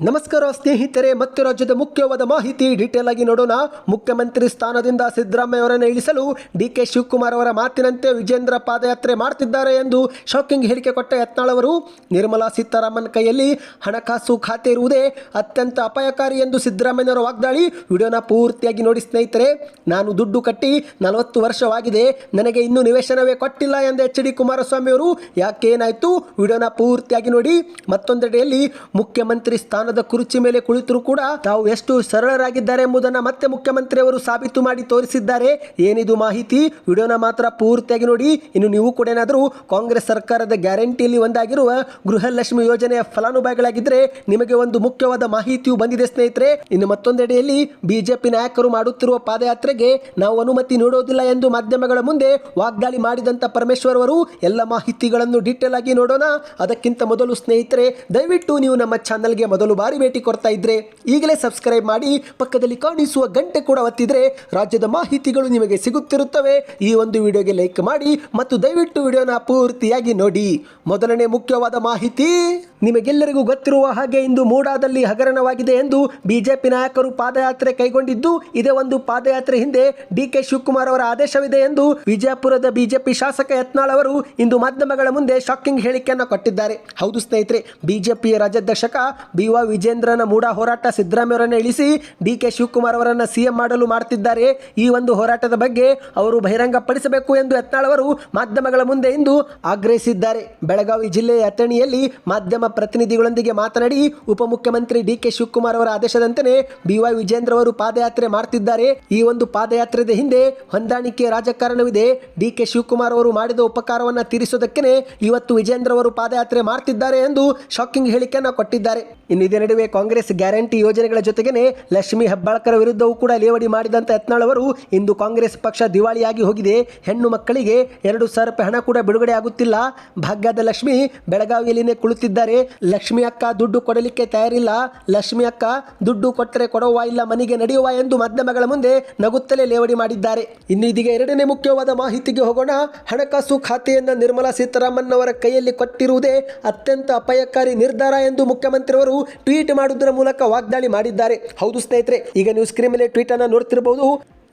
ನಮಸ್ಕಾರ ಸ್ನೇಹಿತರೆ, ಮತ್ತು ರಾಜ್ಯದ ಮುಖ್ಯವಾದ ಮಾಹಿತಿ ಡೀಟೇಲ್ ಆಗಿ ನೋಡೋಣ. ಮುಖ್ಯಮಂತ್ರಿ ಸ್ಥಾನದಿಂದ ಸಿದ್ದರಾಮಯ್ಯ ಅವರನ್ನು ಇಳಿಸಲು ಡಿ ಕೆ ಶಿವಕುಮಾರ್ ಅವರ ಮಾತಿನಂತೆ ವಿಜೇಂದ್ರ ಪಾದಯಾತ್ರೆ ಮಾಡ್ತಿದ್ದಾರೆ ಎಂದು ಶಾಕಿಂಗ್ ಹೇಳಿಕೆ ಕೊಟ್ಟ ಯತ್ನಾಳ್ ಅವರು. ನಿರ್ಮಲಾ ಸೀತಾರಾಮನ್ ಕೈಯಲ್ಲಿ ಹಣಕಾಸು ಖಾತೆ ಇರುವುದೇ ಅತ್ಯಂತ ಅಪಾಯಕಾರಿ ಎಂದು ಸಿದ್ದರಾಮಯ್ಯನವರ ವಾಗ್ದಾಳಿ. ವಿಡಿಯೋನ ಪೂರ್ತಿಯಾಗಿ ನೋಡಿ ಸ್ನೇಹಿತರೆ, ನಾನು ದುಡ್ಡು ಕಟ್ಟಿ ನಲವತ್ತು ವರ್ಷವಾಗಿದೆ, ನನಗೆ ಇನ್ನೂ ನಿವೇಶನವೇ ಕೊಟ್ಟಿಲ್ಲ ಎಂದು ಎಚ್ ಡಿ ಕುಮಾರಸ್ವಾಮಿ ಅವರು. ಯಾಕೆ ಏನಾಯಿತು ವಿಡಿಯೋನ ಪೂರ್ತಿಯಾಗಿ ನೋಡಿ. ಮತ್ತೊಂದೆಡೆಯಲ್ಲಿ ಮುಖ್ಯಮಂತ್ರಿ ಸ್ಥಾನದ ಕುರ್ಚಿ ಮೇಲೆ ಕುಳಿತರೂ ಕೂಡ ತಾವು ಎಷ್ಟು ಸರಳರಾಗಿದ್ದಾರೆ ಎಂಬುದನ್ನು ಮತ್ತೆ ಮುಖ್ಯಮಂತ್ರಿ ಅವರು ಸಾಬೀತು ಮಾಡಿ ತೋರಿಸಿದ್ದಾರೆ. ಏನಿದು ಮಾಹಿತಿ? ವಿಡಿಯೋನ ಮಾತ್ರ ಪೂರ್ತಿಯಾಗಿ ನೋಡಿ. ಇನ್ನು ನೀವು ಕೂಡ ಏನಾದರೂ ಕಾಂಗ್ರೆಸ್ ಸರ್ಕಾರದ ಗ್ಯಾರಂಟಿಯಲ್ಲಿ ಒಂದಾಗಿರುವ ಗೃಹಲಕ್ಷ್ಮಿ ಯೋಜನೆಯ ಫಲಾನುಭವಿಗಳಾಗಿದ್ದರೆ ನಿಮಗೆ ಒಂದು ಮುಖ್ಯವಾದ ಮಾಹಿತಿಯು ಬಂದಿದೆ ಸ್ನೇಹಿತರೆ. ಇನ್ನು ಮತ್ತೊಂದೆಡೆಯಲ್ಲಿ ಬಿಜೆಪಿ ನಾಯಕರು ಮಾಡುತ್ತಿರುವ ಪಾದಯಾತ್ರೆಗೆ ನಾವು ಅನುಮತಿ ನೀಡೋದಿಲ್ಲ ಎಂದು ಮಾಧ್ಯಮಗಳ ಮುಂದೆ ವಾಗ್ದಾಳಿ ಮಾಡಿದಂತ ಪರಮೇಶ್ವರ್ ಅವರು ಎಲ್ಲ ಮಾಹಿತಿಗಳನ್ನು ಡೀಟೇಲ್ ಆಗಿ ನೋಡೋಣ. ಅದಕ್ಕಿಂತ ಮೊದಲು ಸ್ನೇಹಿತರೆ, ದಯವಿಟ್ಟು ನೀವು ನಮ್ಮ ಚಾನಲ್ಗೆ ಮೊದಲು ಬಾರಿ ಭೇಟಿ ಕೊಡ್ತಾ ಇದ್ರೆ ಈಗಲೇ ಸಬ್ಸ್ಕ್ರೈಬ್ ಮಾಡಿ ಪಕ್ಕದಲ್ಲಿ ಕಾಣಿಸುವ ಗಂಟೆ ಕೂಡ ಒತ್ತಿದ್ರೆ ರಾಜ್ಯದ ಮಾಹಿತಿಗಳು ನಿಮಗೆ ಸಿಗುತ್ತಿರುತ್ತವೆ. ಈ ಒಂದು ವಿಡಿಯೋಗೆ ಲೈಕ್ ಮಾಡಿ ಮತ್ತು ದಯವಿಟ್ಟು ವಿಡಿಯೋನ ಪೂರ್ತಿಯಾಗಿ ನೋಡಿ. ಮೊದಲನೇ ಮುಖ್ಯವಾದ ಮಾಹಿತಿ. ನಿಮಗೆಲ್ಲರಿಗೂ ಗೊತ್ತಿರುವ ಹಾಗೆ ಇಂದು ಮೂಡಾದಲ್ಲಿ ಹಗರಣವಾಗಿದೆ ಎಂದು ಬಿಜೆಪಿ ನಾಯಕರು ಪಾದಯಾತ್ರೆ ಕೈಗೊಂಡಿದ್ದು, ಇದೇ ಒಂದು ಪಾದಯಾತ್ರೆ ಹಿಂದೆ ಡಿಕೆ ಶಿವಕುಮಾರ್ ಅವರ ಆದೇಶವಿದೆ ಎಂದು ವಿಜಯಪುರದ ಬಿಜೆಪಿ ಶಾಸಕ ಯತ್ನಾಳ್ ಅವರು ಇಂದು ಮಾಧ್ಯಮಗಳ ಮುಂದೆ ಶಾಕಿಂಗ್ ಹೇಳಿಕೆಯನ್ನು ಕೊಟ್ಟಿದ್ದಾರೆ. ಹೌದು ಸ್ನೇಹಿತರೆ, ಬಿಜೆಪಿಯ ರಾಜ್ಯಾಧ್ಯಕ್ಷಕ ಬಿ. ವಾ. ವಿಜೇಂದ್ರನ ಮೂಡಾ ಹೋರಾಟ ಸಿದ್ದರಾಮಯ್ಯವರನ್ನು ಇಳಿಸಿ ಡಿಕೆ ಶಿವಕುಮಾರ್ ಅವರನ್ನು ಸಿಎಂ ಮಾಡಲು ಮಾಡ್ತಿದ್ದಾರೆ. ಈ ಒಂದು ಹೋರಾಟದ ಬಗ್ಗೆ ಅವರು ಬಹಿರಂಗಪಡಿಸಬೇಕು ಎಂದು ಯತ್ನಾಳ್ ಅವರು ಮಾಧ್ಯಮಗಳ ಮುಂದೆ ಇಂದು ಆಗ್ರಹಿಸಿದ್ದಾರೆ. ಬೆಳಗಾವಿ ಜಿಲ್ಲೆಯ ಅಥಣಿಯಲ್ಲಿ ಮಾಧ್ಯಮ ಪ್ರತಿನಿಧಿಗಳೊಂದಿಗೆ ಮಾತನಾಡಿ ಉಪಮುಖ್ಯಮಂತ್ರಿ ಡಿ ಕೆ ಶಿವಕುಮಾರ್ ಅವರ ಆದೇಶದಂತೆ ಬಿವೈ ವಿಜೇಂದ್ರ ಅವರು ಪಾದಯಾತ್ರೆ ಮಾಡುತ್ತಿದ್ದಾರೆ. ಈ ಒಂದು ಪಾದಯಾತ್ರೆದ ಹಿಂದೆ ಹೊಂದಾಣಿಕೆ ರಾಜಕಾರಣವಿದೆ. ಡಿ ಕೆ ಶಿವಕುಮಾರ್ ಅವರು ಮಾಡಿದ ಉಪಕಾರವನ್ನು ತೀರಿಸೋದಕ್ಕೆ ಇವತ್ತು ವಿಜೇಂದ್ರ ಅವರು ಪಾದಯಾತ್ರೆ ಮಾಡ್ತಿದ್ದಾರೆ ಎಂದು ಶಾಕಿಂಗ್ ಹೇಳಿಕೆಯನ್ನು ಕೊಟ್ಟಿದ್ದಾರೆ. ಇನ್ನು ಇದೇ ನಡುವೆ ಕಾಂಗ್ರೆಸ್ ಗ್ಯಾರಂಟಿ ಯೋಜನೆಗಳ ಜೊತೆಗೇನೆ ಲಕ್ಷ್ಮಿ ಹೆಬ್ಬಾಳ್ಕರ್ ವಿರುದ್ಧವೂ ಕೂಡ ಲೇವಡಿ ಮಾಡಿದಂತ ಯತ್ನಾಳ್ ಅವರು ಇಂದು ಕಾಂಗ್ರೆಸ್ ಪಕ್ಷ ದಿವಾಳಿಯಾಗಿ ಹೋಗಿದೆ. ಹೆಣ್ಣು ಮಕ್ಕಳಿಗೆ ಎರಡು ಸಾವಿರ ರೂಪಾಯಿ ಹಣ ಕೂಡ ಬಿಡುಗಡೆ ಆಗುತ್ತಿಲ್ಲ. ಭಾಗ್ಯದ ಲಕ್ಷ್ಮಿ ಬೆಳಗಾವಿಯಲ್ಲಿನೇ ಕುಳಿತಿದ್ದಾರೆ. ಲಕ್ಷ್ಮಿ ಅಕ್ಕ ದುಡ್ಡು ಕೊಡಲಿಕ್ಕೆ ತಯಾರಿಲ್ಲ. ಲಕ್ಷ್ಮಿ ಅಕ್ಕ ದುಡ್ಡು ಕೊಟ್ಟರೆ ಕೊಡುವ ಇಲ್ಲ, ಮನೆಗೆ ನಡೆಯುವ ಎಂದು ಮಾಧ್ಯಮಗಳ ಮುಂದೆ ನಗುತ್ತಲೇ ಲೇವಡಿ ಮಾಡಿದ್ದಾರೆ. ಇನ್ನು ಇದೀಗ ಎರಡನೇ ಮುಖ್ಯವಾದ ಮಾಹಿತಿಗೆ ಹೋಗೋಣ. ಹಣಕಾಸು ಖಾತೆಯನ್ನು ನಿರ್ಮಲಾ ಸೀತಾರಾಮನ್ ಅವರ ಕೈಯಲ್ಲಿ ಕೊಟ್ಟಿರುವುದೇ ಅತ್ಯಂತ ಅಪಾಯಕಾರಿ ನಿರ್ಧಾರ ಎಂದು ಮುಖ್ಯಮಂತ್ರಿಯವರು ಟ್ವೀಟ್ ಮಾಡುವುದರ ಮೂಲಕ ವಾಗ್ದಾಳಿ ಮಾಡಿದ್ದಾರೆ. ಹೌದು ಸ್ನೇಹಿತರೆ, ಈಗ ನೀವು ಸ್ಕ್ರೀನ್ ಮೇಲೆ ಟ್ವೀಟ್ ಅನ್ನು ನೋಡ್ತಿರಬಹುದು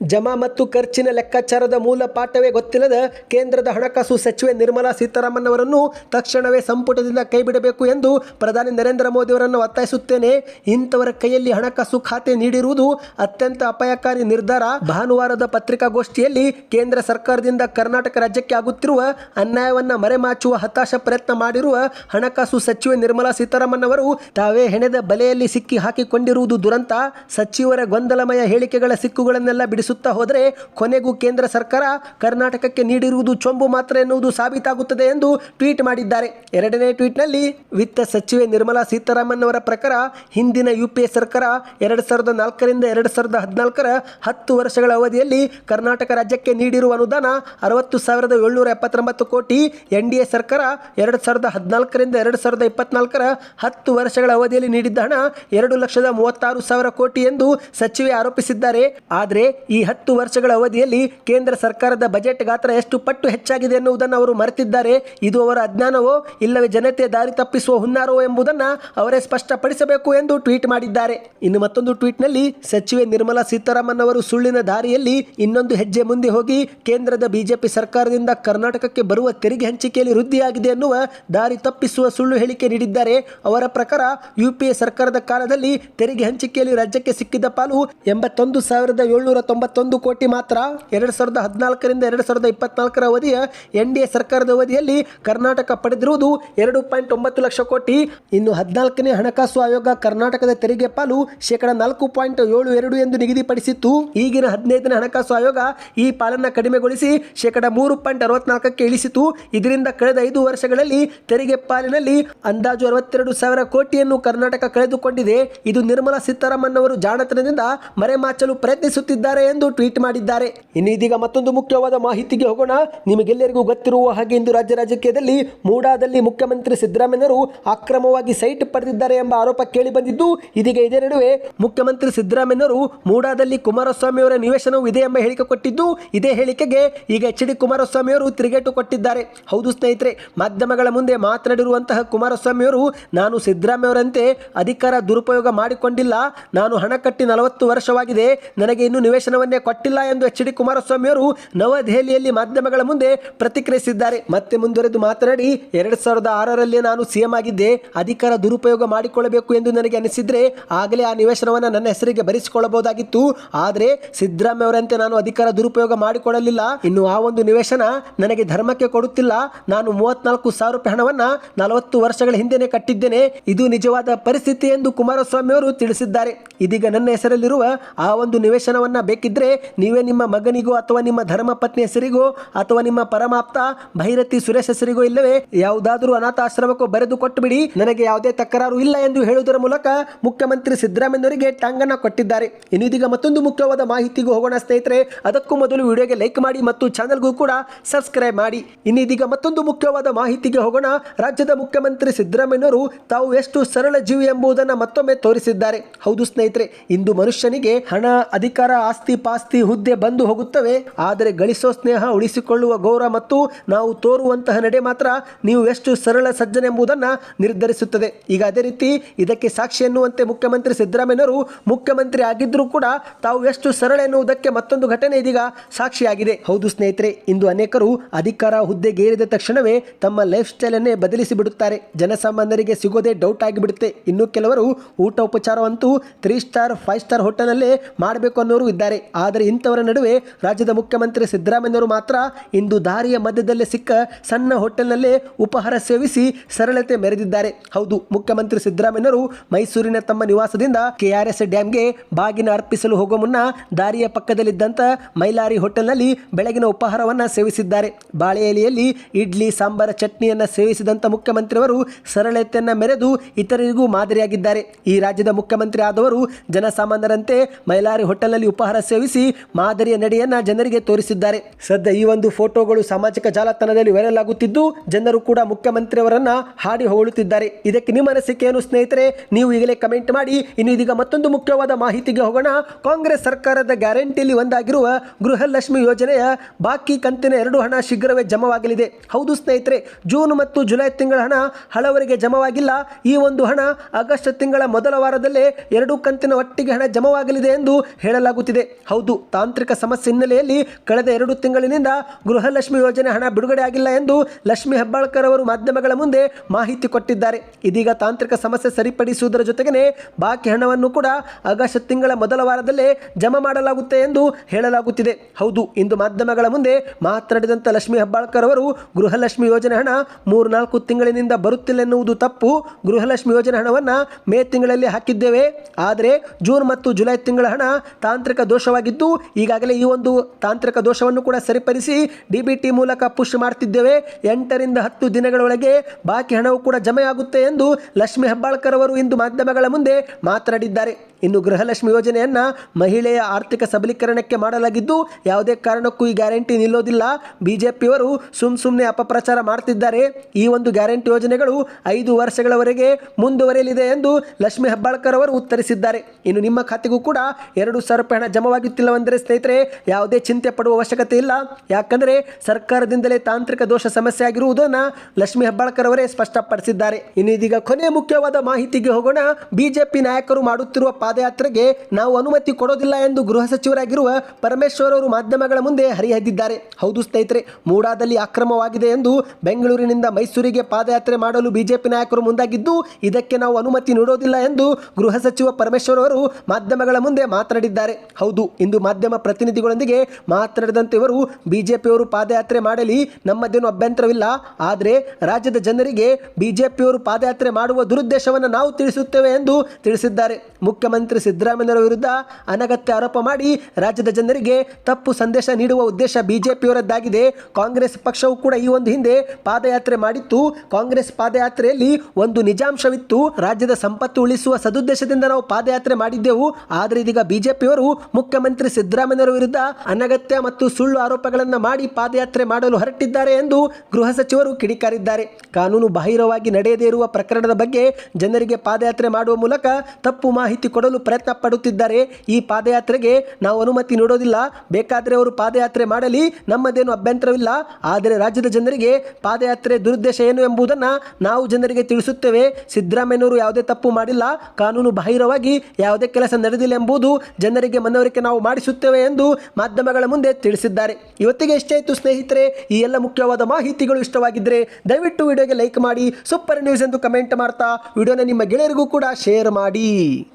ಜಮಾ ಮತ್ತು ಖರ್ಚಿನ ಲೆಕ್ಕಾಚಾರದ ಮೂಲ ಪಾಠವೇ ಗೊತ್ತಿಲ್ಲದ ಕೇಂದ್ರದ ಹಣಕಾಸು ಸಚಿವೆ ನಿರ್ಮಲಾ ಸೀತಾರಾಮನ್ ಅವರನ್ನು ತಕ್ಷಣವೇ ಸಂಪುಟದಿಂದ ಕೈಬಿಡಬೇಕು ಎಂದು ಪ್ರಧಾನಿ ನರೇಂದ್ರ ಮೋದಿ ಅವರನ್ನು ಒತ್ತಾಯಿಸುತ್ತೇನೆ. ಇಂಥವರ ಕೈಯಲ್ಲಿ ಹಣಕಾಸು ಖಾತೆ ನೀಡಿರುವುದು ಅತ್ಯಂತ ಅಪಾಯಕಾರಿ ನಿರ್ಧಾರ. ಭಾನುವಾರದ ಪತ್ರಿಕಾಗೋಷ್ಠಿಯಲ್ಲಿ ಕೇಂದ್ರ ಸರ್ಕಾರದಿಂದ ಕರ್ನಾಟಕ ರಾಜ್ಯಕ್ಕೆ ಆಗುತ್ತಿರುವ ಅನ್ಯಾಯವನ್ನು ಮರೆಮಾಚುವ ಹತಾಶ ಪ್ರಯತ್ನ ಮಾಡಿರುವ ಹಣಕಾಸು ಸಚಿವೆ ನಿರ್ಮಲಾ ಸೀತಾರಾಮನ್ ಅವರು ತಾವೇ ಹೆಣೆದ ಬಲೆಯಲ್ಲಿ ಸಿಕ್ಕಿ ಹಾಕಿಕೊಂಡಿರುವುದು ದುರಂತ. ಸಚಿವರ ಗೊಂದಲಮಯ ಹೇಳಿಕೆಗಳ ಸಿಕ್ಕುಗಳನ್ನೆಲ್ಲ ಬಿಡಿಸುತ್ತಾ ಹೋದರೆ ಕೊನೆಗೂ ಕೇಂದ್ರ ಸರ್ಕಾರ ಕರ್ನಾಟಕಕ್ಕೆ ನೀಡಿರುವುದು ಚೊಂಬು ಮಾತ್ರ ಎನ್ನುವುದು ಸಾಬೀತಾಗುತ್ತದೆ ಎಂದು ಟ್ವೀಟ್ ಮಾಡಿದ್ದಾರೆ. ಎರಡನೇ ಟ್ವೀಟ್ನಲ್ಲಿ ವಿತ್ತ ಸಚಿವೆ ನಿರ್ಮಲಾ ಸೀತಾರಾಮನ್ ಅವರ ಪ್ರಕಾರ ಹಿಂದಿನ ಯುಪಿಎ ಸರ್ಕಾರ ಎರಡು ಸಾವಿರದ ನಾಲ್ಕರಿಂದ ಎರಡು ಸಾವಿರದ ಹದಿನಾಲ್ಕರ ಹತ್ತು ವರ್ಷಗಳ ಅವಧಿಯಲ್ಲಿ ಕರ್ನಾಟಕ ರಾಜ್ಯಕ್ಕೆ ನೀಡಿರುವ ಅನುದಾನ ಅರವತ್ತು ಸಾವಿರದ ಏಳ್ನೂರ ಎಪ್ಪತ್ತೊಂಬತ್ತು ಕೋಟಿ, ಎನ್ ಡಿ ಎ ಸರ್ಕಾರ ಎರಡು ಸಾವಿರದ ಹದಿನಾಲ್ಕರಿಂದ ಎರಡು ಸಾವಿರದ ಇಪ್ಪತ್ನಾಲ್ಕರ ಹತ್ತು ವರ್ಷಗಳ ಅವಧಿಯಲ್ಲಿ ನೀಡಿದ್ದ ಹಣ ಎರಡು ಲಕ್ಷದ ಮೂವತ್ತಾರು ಸಾವಿರ ಕೋಟಿ ಎಂದು ಸಚಿವೆ ಆರೋಪಿಸಿದ್ದಾರೆ. ಆದರೆ ಈ ಹತ್ತು ವರ್ಷಗಳ ಅವಧಿಯಲ್ಲಿ ಕೇಂದ್ರ ಸರ್ಕಾರದ ಬಜೆಟ್ ಗಾತ್ರ ಎಷ್ಟು ಪಟ್ಟು ಹೆಚ್ಚಾಗಿದೆ ಎನ್ನುವುದನ್ನು ಅವರು ಮರೆತಿದ್ದಾರೆ. ಇದು ಅವರ ಅಜ್ಞಾನವೋ, ಇಲ್ಲವೇ ಜನತೆ ದಾರಿ ತಪ್ಪಿಸುವ ಹುನ್ನಾರವೋ ಎಂಬುದನ್ನು ಅವರೇ ಸ್ಪಷ್ಟಪಡಿಸಬೇಕು ಎಂದು ಟ್ವೀಟ್ ಮಾಡಿದ್ದಾರೆ. ಇನ್ನು ಮತ್ತೊಂದು ಟ್ವೀಟ್ನಲ್ಲಿ, ಸಚಿವೆ ನಿರ್ಮಲಾ ಸೀತಾರಾಮನ್ ಅವರು ಸುಳ್ಳಿನ ದಾರಿಯಲ್ಲಿ ಇನ್ನೊಂದು ಹೆಜ್ಜೆ ಮುಂದೆ ಹೋಗಿ ಕೇಂದ್ರದ ಬಿಜೆಪಿ ಸರ್ಕಾರದಿಂದ ಕರ್ನಾಟಕಕ್ಕೆ ಬರುವ ತೆರಿಗೆ ಹಂಚಿಕೆಯಲ್ಲಿ ವೃದ್ಧಿಯಾಗಿದೆ ಎನ್ನುವ ದಾರಿ ತಪ್ಪಿಸುವ ಸುಳ್ಳು ಹೇಳಿಕೆ ನೀಡಿದ್ದಾರೆ. ಅವರ ಪ್ರಕಾರ ಯುಪಿಎ ಸರ್ಕಾರದ ಕಾಲದಲ್ಲಿ ತೆರಿಗೆ ಹಂಚಿಕೆಯಲ್ಲಿ ರಾಜ್ಯಕ್ಕೆ ಸಿಕ್ಕಿದ್ದ ಪಾಲು ಎಂಬತ್ತೊಂದು ಸಾವಿರದ ಏಳ್ನೂರ ತೊಂಬತ್ತೊಂದು ಕೋಟಿ ಮಾತ್ರ ಎರಡು ಸಾವಿರದ ಹದಿನಾಲ್ಕರಿಂದ ಎರಡು ಸಾವಿರದ ಇಪ್ಪತ್ನಾಲ್ಕರ ಅವಧಿಯ ಎನ್ ಡಿ ಎ ಸರ್ಕಾರದ ಅವಧಿಯಲ್ಲಿ ಕರ್ನಾಟಕ ಪಡೆದಿರುವುದು ಎರಡು ಪಾಯಿಂಟ್ ಒಂಬತ್ತು ಲಕ್ಷ ಕೋಟಿ. ಇನ್ನು ಹದಿನಾಲ್ಕನೇ ಹಣಕಾಸು ಆಯೋಗ ಕರ್ನಾಟಕದ ತೆರಿಗೆ ಪಾಲು ಶೇಕಡ ನಾಲ್ಕು ಪಾಯಿಂಟ್ ಏಳು ಎರಡು ಎಂದು ನಿಗದಿಪಡಿಸಿತ್ತು. ಈಗಿನ ಹದಿನೈದನೇ ಹಣಕಾಸು ಆಯೋಗ ಈ ಪಾಲನ್ನು ಕಡಿಮೆಗೊಳಿಸಿ ಶೇಕಡ ಮೂರು ಪಾಯಿಂಟ್ ಅರವತ್ನಾಲ್ಕಕ್ಕೆ ಇಳಿಸಿತು. ಇದರಿಂದ ಕಳೆದ ಐದು ವರ್ಷಗಳಲ್ಲಿ ತೆರಿಗೆ ಪಾಲಿನಲ್ಲಿ ಅಂದಾಜು ಅರವತ್ತೆರಡು ಸಾವಿರ ಕೋಟಿಯನ್ನು ಕರ್ನಾಟಕ ಕಳೆದುಕೊಂಡಿದೆ. ಇದು ನಿರ್ಮಲಾ ಸೀತಾರಾಮನ್ ಅವರು ಜಾಣತನದಿಂದ ಮರೆಮಾಚಲು ಪ್ರಯತ್ನಿಸುತ್ತಿದ್ದಾರೆ ಎಂದು ಟ್ವೀಟ್ ಮಾಡಿದ್ದಾರೆ. ಇನ್ನು ಇದೀಗ ಮತ್ತೊಂದು ಮುಖ್ಯವಾದ ಮಾಹಿತಿಗೆ ಹೋಗೋಣ. ನಿಮಗೆಲ್ಲರಿಗೂ ಗೊತ್ತಿರುವ ಹಾಗೆ ಇಂದು ರಾಜ್ಯ ರಾಜಕೀಯದಲ್ಲಿ ಮೂಡಾದಲ್ಲಿ ಮುಖ್ಯಮಂತ್ರಿ ಸಿದ್ದರಾಮಯ್ಯರು ಅಕ್ರಮವಾಗಿ ಸೈಟ್ ಪಡೆದಿದ್ದಾರೆ ಎಂಬ ಆರೋಪ ಕೇಳಿ ಬಂದಿದ್ದು ಇದೀಗ ಇದೇ ನಡುವೆ ಮುಖ್ಯಮಂತ್ರಿ ಸಿದ್ದರಾಮಯ್ಯರು ಮೂಡಾದಲ್ಲಿ ಕುಮಾರಸ್ವಾಮಿ ಅವರ ನಿವೇಶನವೂ ಇದೆ ಎಂಬ ಹೇಳಿಕೆ ಕೊಟ್ಟಿದ್ದು, ಇದೇ ಹೇಳಿಕೆಗೆ ಈಗ ಎಚ್ ಡಿ ಕುಮಾರಸ್ವಾಮಿ ಅವರು ತಿರುಗೇಟು ಕೊಟ್ಟಿದ್ದಾರೆ. ಹೌದು ಸ್ನೇಹಿತರೆ, ಮಾಧ್ಯಮಗಳ ಮುಂದೆ ಮಾತನಾಡಿರುವಂತಹ ಕುಮಾರಸ್ವಾಮಿ ಅವರು, ನಾನು ಸಿದ್ದರಾಮಯ್ಯ ಅವರಂತೆ ಅಧಿಕಾರ ದುರುಪಯೋಗ ಮಾಡಿಕೊಂಡಿಲ್ಲ. ನಾನು ಹಣ ಕಟ್ಟಿ ನಲವತ್ತು ವರ್ಷವಾಗಿದೆ. ನನಗೆ ಇನ್ನೂ ನಿವೇಶನವನ್ನೇ ಕೊಟ್ಟಿಲ್ಲ ಎಂದು ಎಚ್ ಡಿ ಕುಮಾರಸ್ವಾಮಿ ಅವರು ನವದೆಹಲಿಯಲ್ಲಿ ಮಾಧ್ಯಮಗಳ ಮುಂದೆ ಪ್ರತಿಕ್ರಿಯಿಸಿದ್ದಾರೆ. ಮತ್ತೆ ಮುಂದುವರೆದು ಮಾತನಾಡಿ, ಎರಡ್ ಸಾವಿರದ ಆರರಲ್ಲಿ ನಾನು ಸಿಎಂ ಆಗಿದ್ದೆ. ಅಧಿಕಾರ ದುರುಪಯೋಗ ಮಾಡಿಕೊಳ್ಳಬೇಕು ಎಂದು ನನಗೆ ಅನಿಸಿದ್ರೆ ಆಗಲೇ ಆ ನಿವೇಶನವನ್ನು ನನ್ನ ಹೆಸರಿಗೆ ಭರಿಸಿಕೊಳ್ಳಬಹುದಾಗಿತ್ತು. ಆದರೆ ಸಿದ್ದರಾಮಯ್ಯ ಅವರಂತೆ ನಾನು ಅಧಿಕಾರ ದುರುಪಯೋಗ ಮಾಡಿಕೊಳ್ಳಲಿಲ್ಲ. ಇನ್ನು ಆ ಒಂದು ನಿವೇಶನ ನನಗೆ ಧರ್ಮಕ್ಕೆ ಕೊಡುತ್ತಿಲ್ಲ. ನಾನು ಮೂವತ್ನಾಲ್ಕು ಸಾವಿರ ರೂಪಾಯಿ ಹಣವನ್ನ ನಲವತ್ತು ವರ್ಷಗಳ ಹಿಂದೆನೆ ಕಟ್ಟಿದ್ದೇನೆ. ಇದು ನಿಜವಾದ ಪರಿಸ್ಥಿತಿ ಎಂದು ಕುಮಾರಸ್ವಾಮಿ ಅವರು ತಿಳಿಸಿದ್ದಾರೆ. ಇದೀಗ ನನ್ನ ಹೆಸರಲ್ಲಿರುವ ಆ ಒಂದು ನಿವೇಶನವನ್ನ ಬೇಕಿದ್ರೆ ನೀವೇ ನಿಮ್ಮ ಮಗನಿಗೋ ಅಥವಾ ನಿಮ್ಮ ಧರ್ಮಪತ್ನಿ ಹೆಸರಿಗೋ ಅಥವಾ ನಿಮ್ಮ ಪರಮಾಪ್ತ, ಭೈರತಿ, ಸುರೇಶ್ ಹೆಸರಿಗೋ ಇಲ್ಲವೇ, ಯಾವುದಾದರೂ ಅನಾಥಾಶ್ರಮಕ್ಕೂ ಬರೆದು ಕೊಟ್ಟು ಬಿಡಿ ನನಗೆ ಯಾವುದೇ ತಕರಾರು ಇಲ್ಲ ಎಂದು ಹೇಳುವುದರ ಮೂಲಕ ಮುಖ್ಯಮಂತ್ರಿ ಸಿದ್ದರಾಮಯ್ಯನವರಿಗೆ ಟಾಂಗನ್ನ ಕೊಟ್ಟಿದ್ದಾರೆ. ಇನ್ನು ಇದೀಗ ಮತ್ತೊಂದು ಮುಖ್ಯವಾದ ಮಾಹಿತಿಗೂ ಹೋಗೋಣ ಸ್ನೇಹಿತರೆ. ಅದಕ್ಕೂ ಮೊದಲು ವಿಡಿಯೋಗೆ ಲೈಕ್ ಮಾಡಿ ಮತ್ತು ಚಾನಲ್ಗೂ ಕೂಡ ಸಬ್ಸ್ಕ್ರೈಬ್ ಮಾಡಿ. ಇನ್ನು ಇದೀಗ ಮತ್ತೊಂದು ಮುಖ್ಯವಾದ ಮಾಹಿತಿಗೆ ಹೋಗೋಣ. ರಾಜ್ಯದ ಮುಖ್ಯಮಂತ್ರಿ ಸಿದ್ದರಾಮಯ್ಯನವರು ತಾವು ಎಷ್ಟು ಸರಳ ಜೀವಿ ಎಂಬುದನ್ನು ಮತ್ತೊಮ್ಮೆ ತೋರಿಸಿದ್ದಾರೆ. ಹೌದು ಸ್ನೇಹಿತರೆ, ಇಂದು ಮನುಷ್ಯನಿಗೆ ಹಣ, ಅಧಿಕಾರ, ಆಸ್ತಿ ಪಾಸ್ತಿ ಹುದ್ದೆ ಬಂದು ಹೋಗುತ್ತವೆ, ಆದರೆ ಗಳಿಸೋ ಸ್ನೇಹ ಉಳಿಸಿಕೊಳ್ಳುವ ಗೌರವ ಮತ್ತು ನಾವು ತೋರುವಂತಹ ನಡೆ ಮಾತ್ರ ನೀವು ಎಷ್ಟು ಸರಳ ಸಜ್ಜನ ಎಂಬುದನ್ನು ನಿರ್ಧರಿಸುತ್ತದೆ. ಈಗ ಅದೇ ರೀತಿ ಇದಕ್ಕೆ ಸಾಕ್ಷಿ ಎನ್ನುವಂತೆ ಮುಖ್ಯಮಂತ್ರಿ ಸಿದ್ದರಾಮಯ್ಯನವರು ಮುಖ್ಯಮಂತ್ರಿ ಆಗಿದ್ದರೂ ಕೂಡ ತಾವು ಎಷ್ಟು ಸರಳ ಎನ್ನುವುದಕ್ಕೆ ಮತ್ತೊಂದು ಘಟನೆ ಇದೀಗ ಸಾಕ್ಷಿಯಾಗಿದೆ. ಹೌದು ಸ್ನೇಹಿತರೆ, ಇಂದು ಅನೇಕರು ಅಧಿಕಾರ ಹುದ್ದೆಗೇರಿದ ತಕ್ಷಣವೇ ತಮ್ಮ ಲೈಫ್ ಸ್ಟೈಲನ್ನೇ ಬದಲಿಸಿ ಬಿಡುತ್ತಾರೆ. ಜನಸಾಮಾನ್ಯರಿಗೆ ಸಿಗೋದೇ ಡೌಟ್ ಆಗಿಬಿಡುತ್ತೆ. ಇನ್ನು ಕೆಲವರು ಊಟ ಉಪಚಾರವಂತೂ ತ್ರೀ ಸ್ಟಾರ್ ಫೈವ್ ಸ್ಟಾರ್ ಹೋಟೆಲಲ್ಲೇ ಮಾಡಬೇಕು ಅನ್ನೋರು ಇದ್ದಾರೆ. ಆದರೆ ಇಂಥವರ ನಡುವೆ ರಾಜ್ಯದ ಮುಖ್ಯಮಂತ್ರಿ ಸಿದ್ದರಾಮಯ್ಯವರು ಮಾತ್ರ ಇಂದು ದಾರಿಯ ಮಧ್ಯದಲ್ಲೇ ಸಿಕ್ಕ ಸಣ್ಣ ಹೋಟೆಲ್ನಲ್ಲೇ ಉಪಹಾರ ಸೇವಿಸಿ ಸರಳತೆ ಮೆರೆದಿದ್ದಾರೆ. ಹೌದು, ಮುಖ್ಯಮಂತ್ರಿ ಸಿದ್ದರಾಮಯ್ಯವರು ಮೈಸೂರಿನ ತಮ್ಮ ನಿವಾಸದಿಂದ ಕೆಆರ್ಎಸ್ ಡ್ಯಾಂಗೆ ಬಾಗಿನ ಅರ್ಪಿಸಲು ಹೋಗುವ ಮುನ್ನ ದಾರಿಯ ಪಕ್ಕದಲ್ಲಿದ್ದಂಥ ಮೈಲಾರಿ ಹೋಟೆಲ್ನಲ್ಲಿ ಬೆಳಗಿನ ಉಪಹಾರವನ್ನು ಸೇವಿಸಿದ್ದಾರೆ. ಬಾಳೆ ಎಲೆಯಲ್ಲಿ ಇಡ್ಲಿ, ಸಾಂಬಾರ, ಚಟ್ನಿಯನ್ನು ಸೇವಿಸಿದಂಥ ಮುಖ್ಯಮಂತ್ರಿಯವರು ಸರಳತೆಯನ್ನು ಮೆರೆದು ಇತರರಿಗೂ ಮಾದರಿಯಾಗಿದ್ದಾರೆ. ಈ ರಾಜ್ಯದ ಮುಖ್ಯಮಂತ್ರಿ ಆದವರು ಜನಸಾಮಾನ್ಯರಂತೆ ಮೈಲಾರಿ ಹೋಟೆಲ್ನಲ್ಲಿ ಉಪಹಾರ ಸೇವಿಸಿ ಮಾದರಿಯ ನಡೆಯನ್ನ ಜನರಿಗೆ ತೋರಿಸಿದ್ದಾರೆ. ಸದ್ಯ ಈ ಒಂದು ಫೋಟೋಗಳು ಸಾಮಾಜಿಕ ಜಾಲತಾಣದಲ್ಲಿ ವೈರಲ್ ಆಗುತ್ತಿದ್ದು, ಜನರು ಕೂಡ ಮುಖ್ಯಮಂತ್ರಿಯವರನ್ನ ಹಾಡಿ ಹೊಗಳುತ್ತಿದ್ದಾರೆ. ಇದಕ್ಕೆ ನಿಮ್ಮ ಅನಿಸಿಕೆ ಏನು ಸ್ನೇಹಿತರೆ, ನೀವು ಈಗಲೇ ಕಮೆಂಟ್ ಮಾಡಿ. ಇನ್ನು ಇದೀಗ ಮತ್ತೊಂದು ಮುಖ್ಯವಾದ ಮಾಹಿತಿಗೆ ಹೋಗೋಣ. ಕಾಂಗ್ರೆಸ್ ಸರ್ಕಾರದ ಗ್ಯಾರಂಟಿಯಲ್ಲಿ ಒಂದಾಗಿರುವ ಗೃಹಲಕ್ಷ್ಮಿ ಯೋಜನೆಯ ಬಾಕಿ ಕಂತಿನ ಎರಡು ಹಣ ಶೀಘ್ರವೇ ಜಮವಾಗಲಿದೆ. ಹೌದು ಸ್ನೇಹಿತರೆ, ಜೂನ್ ಮತ್ತು ಜುಲೈ ತಿಂಗಳ ಹಣ ಹಲವರಿಗೆ ಜಮವಾಗಿಲ್ಲ. ಈ ಒಂದು ಹಣ ಆಗಸ್ಟ್ ತಿಂಗಳ ಮೊದಲ ವಾರದಲ್ಲೇ ಎರಡು ಕಂತಿನ ಒಟ್ಟಿಗೆ ಹಣ ಜಮವಾಗಲಿದೆ ಎಂದು ಹೇಳಲಾಗುತ್ತಿದೆ. ಹೌದು, ತಾಂತ್ರಿಕ ಸಮಸ್ಯೆ ಹಿನ್ನೆಲೆಯಲ್ಲಿ ಕಳೆದ ಎರಡು ತಿಂಗಳಿನಿಂದ ಗೃಹಲಕ್ಷ್ಮಿ ಯೋಜನೆ ಹಣ ಬಿಡುಗಡೆ ಆಗಿಲ್ಲ ಎಂದು ಲಕ್ಷ್ಮಿ ಹೆಬ್ಬಾಳ್ಕರ್ ಅವರು ಮಾಧ್ಯಮಗಳ ಮುಂದೆ ಮಾಹಿತಿ ಕೊಟ್ಟಿದ್ದಾರೆ. ಇದೀಗ ತಾಂತ್ರಿಕ ಸಮಸ್ಯೆ ಸರಿಪಡಿಸುವುದರ ಜೊತೆಗೇ ಬಾಕಿ ಹಣವನ್ನು ಕೂಡ ಆಗಸ್ಟ್ ತಿಂಗಳ ಮೊದಲ ವಾರದಲ್ಲೇ ಜಮಾ ಮಾಡಲಾಗುತ್ತೆ ಎಂದು ಹೇಳಲಾಗುತ್ತಿದೆ. ಹೌದು, ಇಂದು ಮಾಧ್ಯಮಗಳ ಮುಂದೆ ಮಾತನಾಡಿದಂಥ ಲಕ್ಷ್ಮಿ ಹೆಬ್ಬಾಳ್ಕರ್ ಅವರು ಗೃಹಲಕ್ಷ್ಮಿ ಯೋಜನೆ ಹಣ ಮೂರ್ನಾಲ್ಕು ತಿಂಗಳಿನಿಂದ ಬರುತ್ತಿಲ್ಲ ಎನ್ನುವುದು ತಪ್ಪು. ಗೃಹಲಕ್ಷ್ಮಿ ಯೋಜನೆ ಹಣವನ್ನು ಮೇ ತಿಂಗಳಲ್ಲಿ ಹಾಕಿದ್ದೇವೆ. ಆದರೆ ಜೂನ್ ಮತ್ತು ಜುಲೈ ತಿಂಗಳ ಹಣ ತಾಂತ್ರಿಕ ದೋಷವಾಗಿದ್ದು ಈಗಾಗಲೇ ಈ ಒಂದು ತಾಂತ್ರಿಕ ದೋಷವನ್ನು ಕೂಡ ಸರಿಪಡಿಸಿ ಡಿಬಿಟಿ ಮೂಲಕ ಪುಷ್ ಮಾಡ್ತಿದ್ದೇವೆ. ಎಂಟರಿಂದ ಹತ್ತು ದಿನಗಳೊಳಗೆ ಬಾಕಿ ಹಣವು ಕೂಡ ಜಮೆಯಾಗುತ್ತೆ ಎಂದು ಲಕ್ಷ್ಮಿ ಹೆಬ್ಬಾಳ್ಕರ್ ಅವರು ಇಂದು ಮಾಧ್ಯಮಗಳ ಮುಂದೆ ಮಾತನಾಡಿದ್ದಾರೆ. ಇನ್ನು ಗೃಹಲಕ್ಷ್ಮಿ ಯೋಜನೆಯನ್ನ ಮಹಿಳೆಯ ಆರ್ಥಿಕ ಸಬಲೀಕರಣಕ್ಕೆ ಮಾಡಲಾಗಿದ್ದು, ಯಾವುದೇ ಕಾರಣಕ್ಕೂ ಈ ಗ್ಯಾರಂಟಿ ನಿಲ್ಲೋದಿಲ್ಲ. ಬಿಜೆಪಿಯವರು ಸುಮ್ ಸುಮ್ಮನೆ ಅಪಪ್ರಚಾರ ಮಾಡ್ತಿದ್ದಾರೆ. ಈ ಒಂದು ಗ್ಯಾರಂಟಿ ಯೋಜನೆಗಳು ಐದು ವರ್ಷಗಳವರೆಗೆ ಮುಂದುವರಿಯಲಿದೆ ಎಂದು ಲಕ್ಷ್ಮಿ ಹೆಬ್ಬಾಳ್ಕರ್ ಅವರು ಉತ್ತರಿಸಿದ್ದಾರೆ. ಇನ್ನು ನಿಮ್ಮ ಖಾತೆಗೂ ಕೂಡ ಎರಡು ಸಾವಿರ ರೂಪಾಯಿ ಹಣ ಜಮವಾಗುತ್ತಿಲ್ಲವೆಂದರೆ ಸ್ನೇಹಿತರೆ, ಯಾವುದೇ ಚಿಂತೆ ಪಡುವ ಅವಶ್ಯಕತೆ ಇಲ್ಲ. ಯಾಕಂದರೆ ಸರ್ಕಾರದಿಂದಲೇ ತಾಂತ್ರಿಕ ದೋಷ ಸಮಸ್ಯೆ ಆಗಿರುವುದನ್ನು ಲಕ್ಷ್ಮಿ ಹೆಬ್ಬಾಳ್ಕರ್ ಅವರೇ ಸ್ಪಷ್ಟಪಡಿಸಿದ್ದಾರೆ. ಇನ್ನಿದೀಗ ಕೊನೆ ಮುಖ್ಯವಾದ ಮಾಹಿತಿಗೆ ಹೋಗೋಣ. ಬಿಜೆಪಿ ನಾಯಕರು ಮಾಡುತ್ತಿರುವ ಪಾದಯಾತ್ರೆಗೆ ನಾವು ಅನುಮತಿ ಕೊಡೋದಿಲ್ಲ ಎಂದು ಗೃಹ ಸಚಿವರಾಗಿರುವ ಪರಮೇಶ್ವರ್ ಅವರು ಮಾಧ್ಯಮಗಳ ಮುಂದೆ ಹರಿಹದ್ದಿದ್ದಾರೆ. ಹೌದು ಸ್ನೇಹಿತರೆ, ಮೂಡಾದಲ್ಲಿ ಅಕ್ರಮವಾಗಿದೆ ಎಂದು ಬೆಂಗಳೂರಿನಿಂದ ಮೈಸೂರಿಗೆ ಪಾದಯಾತ್ರೆ ಮಾಡಲು ಬಿಜೆಪಿ ನಾಯಕರು ಮುಂದಾಗಿದ್ದು, ಇದಕ್ಕೆ ನಾವು ಅನುಮತಿ ನೀಡೋದಿಲ್ಲ ಎಂದು ಗೃಹ ಸಚಿವ ಪರಮೇಶ್ವರ್ ಅವರು ಮಾಧ್ಯಮಗಳ ಮುಂದೆ ಮಾತನಾಡಿದ್ದಾರೆ. ಹೌದು ಇಂದು ಮಾಧ್ಯಮ ಪ್ರತಿನಿಧಿಗಳೊಂದಿಗೆ ಮಾತನಾಡಿದಂತೆ ಇವರು ಬಿಜೆಪಿಯವರು ಪಾದಯಾತ್ರೆ ಮಾಡಲಿ, ನಮ್ಮದೇನು ಅಭ್ಯಂತರವಿಲ್ಲ. ಆದರೆ ರಾಜ್ಯದ ಜನರಿಗೆ ಬಿಜೆಪಿಯವರು ಪಾದಯಾತ್ರೆ ಮಾಡುವ ದುರುದ್ದೇಶವನ್ನು ನಾವು ತಿಳಿಸುತ್ತೇವೆ ಎಂದು ತಿಳಿಸಿದ್ದಾರೆ. ಮುಖ್ಯಮಂತ್ರಿ ಸಿದ್ದರಾಮಯ್ಯರ ವಿರುದ್ಧ ಅನಗತ್ಯ ಆರೋಪ ಮಾಡಿ ರಾಜ್ಯದ ಜನರಿಗೆ ತಪ್ಪು ಸಂದೇಶ ನೀಡುವ ಉದ್ದೇಶ ಬಿಜೆಪಿಯವರದ್ದಾಗಿದೆ. ಕಾಂಗ್ರೆಸ್ ಪಕ್ಷವು ಕೂಡ ಈ ಒಂದು ಹಿಂದೆ ಪಾದಯಾತ್ರೆ ಮಾಡಿತ್ತು. ಕಾಂಗ್ರೆಸ್ ಪಾದಯಾತ್ರೆಯಲ್ಲಿ ಒಂದು ನಿಜಾಂಶವಿತ್ತು. ರಾಜ್ಯದ ಸಂಪತ್ತು ಉಳಿಸುವ ಸದುದ್ದೇಶದಿಂದ ನಾವು ಪಾದಯಾತ್ರೆ ಮಾಡಿದ್ದೆವು. ಆದರೆ ಇದೀಗ ಬಿಜೆಪಿಯವರು ಮುಖ್ಯಮಂತ್ರಿ ಮುಖ್ಯಮಂತ್ರಿ ಸಿದ್ದರಾಮಯ್ಯರ ವಿರುದ್ಧ ಅನಗತ್ಯ ಮತ್ತು ಸುಳ್ಳು ಆರೋಪಗಳನ್ನು ಮಾಡಿ ಪಾದಯಾತ್ರೆ ಮಾಡಲು ಹೊರಟಿದ್ದಾರೆ ಎಂದು ಗೃಹ ಸಚಿವರು ಕಿಡಿಕಾರಿದ್ದಾರೆ. ಕಾನೂನು ಬಾಹಿರವಾಗಿ ನಡೆಯದೇ ಇರುವ ಪ್ರಕರಣದ ಬಗ್ಗೆ ಜನರಿಗೆ ಪಾದಯಾತ್ರೆ ಮಾಡುವ ಮೂಲಕ ತಪ್ಪು ಮಾಹಿತಿ ಕೊಡಲು ಪ್ರಯತ್ನ ಪಡುತ್ತಿದ್ದಾರೆ. ಈ ಪಾದಯಾತ್ರೆಗೆ ನಾವು ಅನುಮತಿ ನೀಡೋದಿಲ್ಲ. ಬೇಕಾದರೆ ಅವರು ಪಾದಯಾತ್ರೆ ಮಾಡಲಿ. ನಮ್ಮದೇನು ಅಭ್ಯಂತರವಿಲ್ಲ. ಆದರೆ ರಾಜ್ಯದ ಜನರಿಗೆ ಪಾದಯಾತ್ರೆ ದುರುದ್ದೇಶ ಏನು ಎಂಬುದನ್ನು ನಾವು ಜನರಿಗೆ ತಿಳಿಸುತ್ತೇವೆ. ಸಿದ್ದರಾಮಯ್ಯನವರು ಯಾವುದೇ ತಪ್ಪು ಮಾಡಿಲ್ಲ. ಕಾನೂನು ಬಾಹಿರವಾಗಿ ಯಾವುದೇ ಕೆಲಸ ನಡೆದಿಲ್ಲ ಎಂಬುದು ಜನರಿಗೆ ಮನವರಿಕೆ ನಾವು ಮಾಡಿಸುತ್ತೇವೆ ಎಂದು ಮಾಧ್ಯಮಗಳ ಮುಂದೆ ತಿಳಿಸಿದ್ದಾರೆ. ಇವತ್ತಿಗೆ ಎಷ್ಟೇ ಇತ್ತು ಸ್ನೇಹಿತರೆ. ಈ ಎಲ್ಲ ಮುಖ್ಯವಾದ ಮಾಹಿತಿಗಳು ಇಷ್ಟವಾಗಿದ್ದರೆ ದಯವಿಟ್ಟು ವಿಡಿಯೋಗೆ ಲೈಕ್ ಮಾಡಿ, ಸೂಪರ್ ನ್ಯೂಸ್ ಎಂದು ಕಮೆಂಟ್ ಮಾಡ್ತಾ, ವಿಡಿಯೋನ ನಿಮ್ಮ ಗೆಳೆಯರಿಗೂ ಕೂಡ ಶೇರ್ ಮಾಡಿ.